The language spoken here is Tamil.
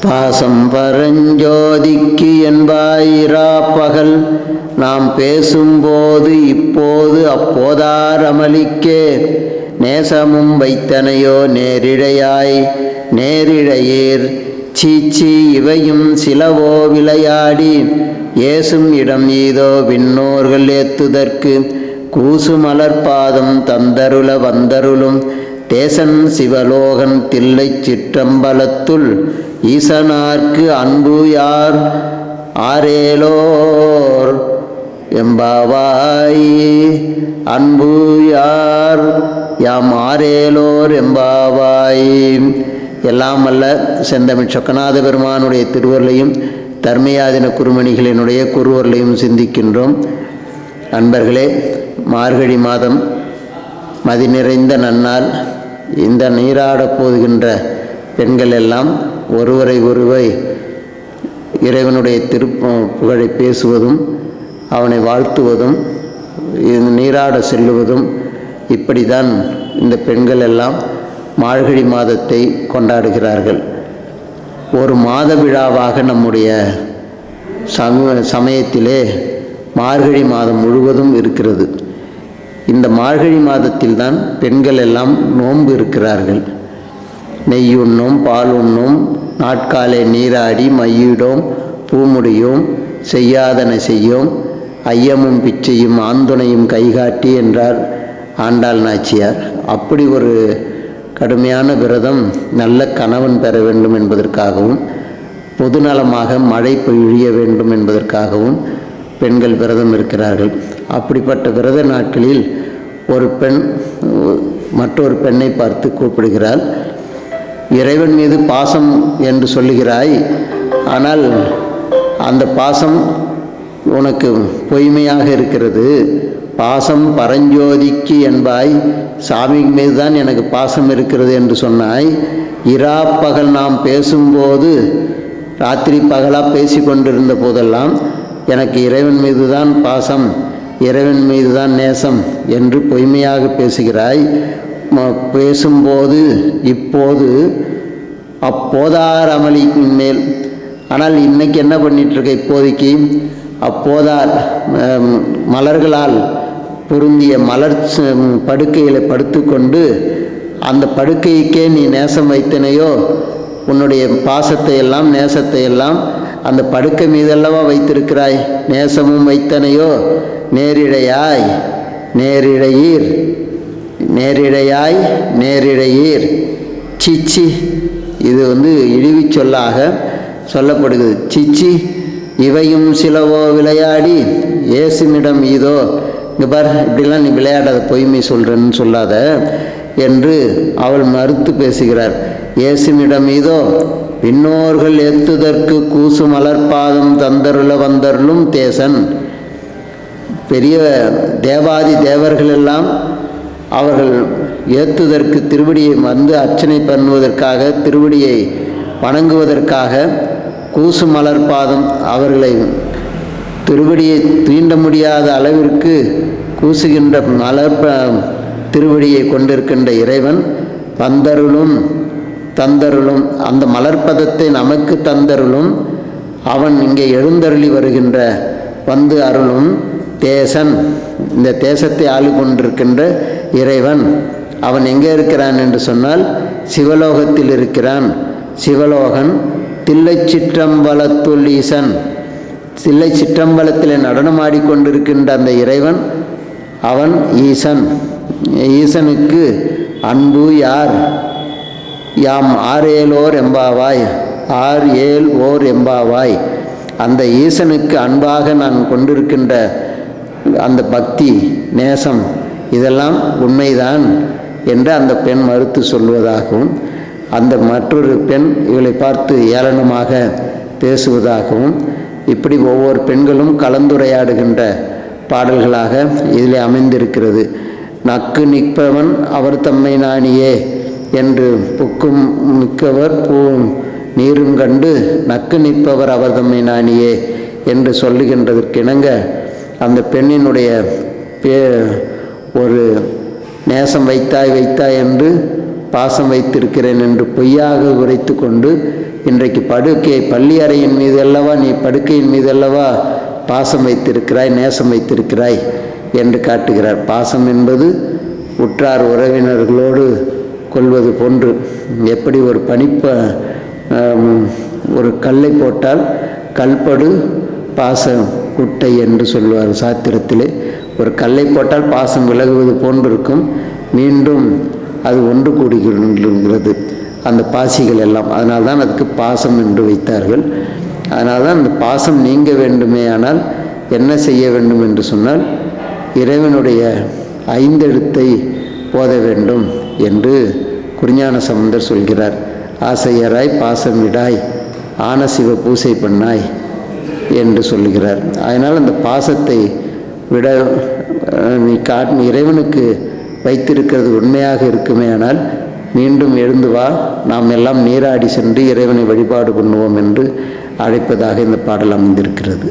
பாசம் பரஞ்சோதிக்கு என்பாயிரா பகல். நாம் பேசும்போது இப்போது அப்போதார் அமளிக்கே. நேசமும் வைத்தனையோ நேரிழையாய். நேரிழையீர். சீச்சி இவையும் சிலவோ விளையாடி. ஏசும் இடம் ஈதோ விண்ணோர்கள் ஏத்துதற்கு. கூசு மலர்பாதம் தந்தருள வந்தருளும். தேசன் சிவலோகன் தில்லைச் சிற்றம்பலத்துள். ஈசனார்க்கு அன்பு யார்? ஆரேலோர் எம்பாவாய். அன்பு யார்? யாம் ஆரேலோர் எம்பாவாய். எல்லாம் அல்ல செந்தமிழ் சொக்கநாத பெருமானுடைய திருவருளையும் தர்மயாதின குருமணிகளினுடைய குருவர்களையும் சிந்திக்கின்றோம். அன்பர்களே மார்கழி மாதம் மதி நிறைந்த நன்னால் இந்த நீராடப் போகின்ற பெண்கள் எல்லாம் ஒருவரை ஒருவை இறைவனுடைய திருப்ப புகழை பேசுவதும் அவனை வாழ்த்துவதும் நீராட செல்லுவதும் இப்படி தான் இந்த பெண்கள் எல்லாம் மார்கழி மாதத்தை கொண்டாடுகிறார்கள். ஒரு மாத விழாவாக நம்முடைய சம சமயத்திலே மார்கழி மாதம் முழுவதும் இருக்கிறது. இந்த மார்கழி மாதத்தில் தான் பெண்கள் எல்லாம் நோன்பு இருக்கிறார்கள். நெய் உண்ணும் பால் உண்ணும் நாட்காலே நீராடி மையிடும் பூமுடியும் செய்யாதன செய்யும் ஐயமும் பிச்சையும் ஆந்துணையும் கைகாட்டி என்றார் ஆண்டாள் நாச்சியார். அப்படி ஒரு கடுமையான விரதம் நல்ல கணவன் பெற வேண்டும் என்பதற்காகவும் பொதுநலமாக மழை பொழிய வேண்டும் என்பதற்காகவும் பெண்கள் விரதம் இருக்கிறார்கள். அப்படிப்பட்ட விரத நாட்களில் ஒரு பெண் மற்றொரு பெண்ணை பார்த்து கூப்பிடுகிறாள். இறைவன் மீது பாசம் என்று சொல்லுகிறாய். ஆனால் அந்த பாசம் உனக்கு பொய்மையாக இருக்கிறது. பாசம் பரஞ்சோதிக்கு என்பாய் சாமி மீது தான் எனக்கு பாசம் இருக்கிறது என்று சொன்னாய். இரா பகல் நாம் பேசும்போது ராத்திரி பகலாக பேசி கொண்டிருந்த போதெல்லாம் எனக்கு இறைவன் மீது தான் பாசம் இறைவன் மீது தான் நேசம் என்று பொய்மையாக பேசுகிறாய். பேசும்போது இப்போது அப்போதார் அமளிக்கும் மேல். ஆனால் இன்னைக்கு என்ன பண்ணிகிட்ருக்க இப்போதைக்கு? அப்போதார் மலர்களால் பொருந்திய மலர் ச- படுக்கையில் படுத்துக்கொண்டு அந்த படுக்கைக்கே நீ நேசம் வைத்தனையோ? உன்னுடைய பாசத்தை எல்லாம் நேசத்தை எல்லாம் அந்த படுக்கை மீதல்லவா வைத்திருக்கிறாய்? நேசமும் வைத்தனையோ? நேரிழையாய் நேரிழையீர் நேரிடையாய் நேரிடையீர். சிச்சி இது வந்து இழிவு சொல்லாக சொல்லப்படுகிறது. சிச்சி இவையும் சிலவோ விளையாடி இயேசுனிடம் இதோ இங்கே பார் இப்படிலாம் நீ விளையாடாத பொய்மை சொல்கிறேன்னு சொல்லாத என்று அவள் மறுத்து பேசுகிறார். இயேசுனிடம் இதோ விண்ணோர்கள் எத்துதற்கு கூசு மலர்பாதம் தந்தருள வந்தருளும் தேசன். பெரிய தேவாதி தேவர்கள் எல்லாம் அவர்கள் ஏத்துதற்கு திருவடியை வந்து அர்ச்சனை பண்ணுவதற்காக திருவடியை வணங்குவதற்காக கூசு மலர் பாதம் அவர்களை திருவடியை தீண்ட முடியாத அளவிற்கு கூசுகின்ற மலர் ப- திருவடியை கொண்டிருக்கின்ற இறைவன் வந்தருளும் தந்தருளும் அந்த மலர்பதத்தை நமக்கு தந்தருளும் அவன் இங்கே எழுந்தருளி வருகின்ற வந்து அருளும் தேசன். இந்த தேசத்தை ஆளு கொண்டிருக்கின்ற இறைவன். அவன் எங்கே இருக்கிறான் என்று சொன்னால் சிவலோகத்தில் இருக்கிறான். சிவலோகன் தில்லை சிற்றம்பலத்துள் ஈசன். தில்லை சிற்றம்பலத்தில் நடனமாடிக்கொண்டிருக்கின்ற அந்த இறைவன் அவன் ஈசன். ஈசனுக்கு அன்பு யார்? யாம் ஆறேலோர் எம்பாவாய். ஆர் ஏல் ஓர் எம்பாவாய். அந்த ஈசனுக்கு அன்பாக நான் கொண்டிருக்கின்ற அந்த பக்தி நேசம் இதெல்லாம் உண்மைதான் என்று அந்த பெண் மறுத்து சொல்வதாகவும் அந்த மற்றொரு பெண் இவளை பார்த்து ஏளனமாக பேசுவதாகவும் இப்படி ஒவ்வொரு பெண்களும் கலந்துரையாடுகின்ற பாடல்களாக இதில் அமைந்திருக்கிறது. நக்கு நிற்பவன் அவர் தம்மை நாணியே என்று புக்கும் மிக்கவர் பூ நீரும் கண்டு நக்கு நிற்பவர் அவர் தம்மை நாணியே என்று சொல்லுகின்றதற்கிணங்க அந்த பெண்ணினுடைய பே ஒரு நேசம் வைத்தாய் வைத்தாய் என்று பாசம் வைத்திருக்கிறேன் என்று பொய்யாக உரைத்து கொண்டு இன்றைக்கு படுக்கை பள்ளி அறையின் மீது அல்லவா நீ படுக்கையின் மீது அல்லவா பாசம் வைத்திருக்கிறாய் நேசம் வைத்திருக்கிறாய் என்று காட்டுகிறார். பாசம் என்பது உற்றார் உறவினர்களோடு கொள்வது போன்று எப்படி ஒரு பனிப்ப ஒரு கல்லை போட்டால் கல்படு பாச குட்டை என்று சொல்வார் சாத்திரத்திலே. ஒரு கல்லை போட்டால் பாசம் விலகுவது போன்றிருக்கும். மீண்டும் அது ஒன்று கூடுகிறது அந்த பாசிகள் எல்லாம். அதனால் தான் அதுக்கு பாசம் என்று வைத்தார்கள். அதனால் தான் அந்த பாசம் நீங்க வேண்டுமே ஆனால் என்ன செய்ய வேண்டும் என்று சொன்னால் இறைவனுடைய ஐந்தெழுத்தை போத வேண்டும் என்று குறிஞான சம்பந்தர் சொல்கிறார். ஆசையராய் பாசம் விடாய் ஆன சிவ பூசை பண்ணாய் என்று சொல்லுகிறார் அதனால் அந்த பாசத்தை விட நீ காட் இறைவனுக்கு வைத்திருக்கிறது உண்மையாக இருக்குமே ஆனால் மீண்டும் எழுந்து வா. நாம் எல்லாம் நீராடி சென்று இறைவனை வழிபாடு பண்ணுவோம் என்று அழைப்பதாக இந்த பாடல் அமைந்திருக்கிறது.